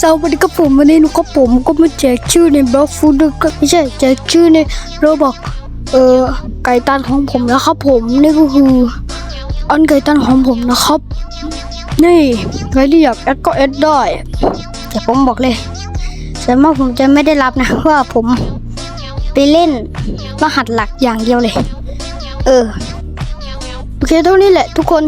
สวัสดีครับผมวันนี้นุกับผมก็มาแจกชื่อในบล็อกฟูดก็ไม่ใช่แจกชื่อในโรบอกเออไก่ตันของผมนะครับผมนี่ก็คืออันไก่ตันของผมนะครับ นี่ใครที่อยากแอดก็แอดได้แต่ผมบอกเลยส่วนมากผมจะไม่ได้รับนะเพราะว่าผมไปเล่นรหัสหลักอย่างเดียวเลย เออโอเคเท่านี้แหละทุกคน